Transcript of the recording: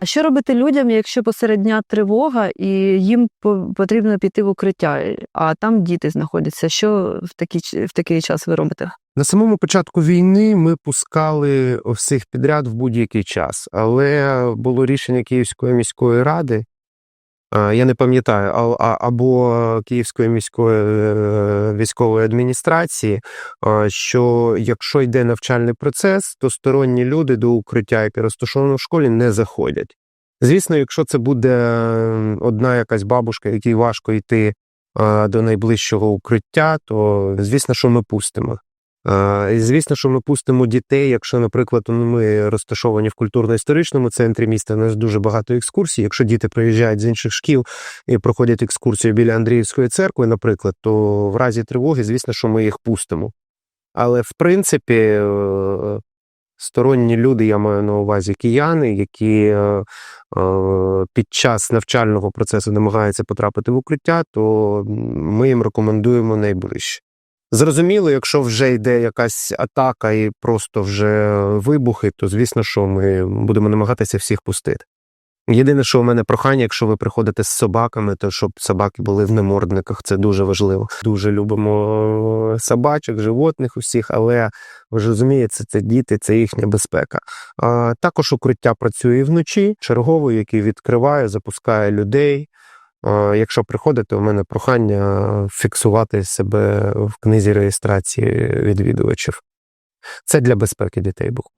А що робити людям, якщо посеред дня тривога і їм по- потрібно піти в укриття, а там діти знаходяться? Що в такий, в такий час ви робите? На самому початку війни ми пускали всіх підряд в будь-який час, але було рішення Київської міської ради. Е, Я не пам'ятаю, або Київської міської е, військової адміністрації, е, що якщо йде навчальний процес, то сторонні люди до укриття, яке розташовано в школі, не заходять. Звісно, якщо це буде одна якась бабушка, якій важко йти до найближчого укриття, то звісно, що ми пустимо. Е, І звісно, що ми пустимо дітей, якщо, наприклад, ну, ми розташовані в культурно-історичному центрі міста, у нас дуже багато екскурсій. Якщо діти приїжджають з інших шкіл і проходять екскурсію біля Андріївської церкви, наприклад, то в разі тривоги, звісно, що ми їх пустимо. Але в принципі, е, сторонні люди, я маю на увазі кияни, які е, під час навчального процесу намагаються потрапити в укриття, то ми їм рекомендуємо найближче. Зрозуміло, якщо вже йде якась атака і просто вже вибухи, то звісно, що ми будемо намагатися всіх пустити. Єдине, що у мене прохання, якщо ви приходите з собаками, то щоб собаки були в немордниках, це дуже важливо. Дуже любимо е, собачок, животних усіх, але ви ж розумієте, це, діти, це їхня безпека. А, також укриття працює і вночі, черговий, який відкриває, запускає людей. Якщо приходите, у мене прохання фіксувати себе в книзі реєстрації відвідувачів. Це для безпеки дітей було.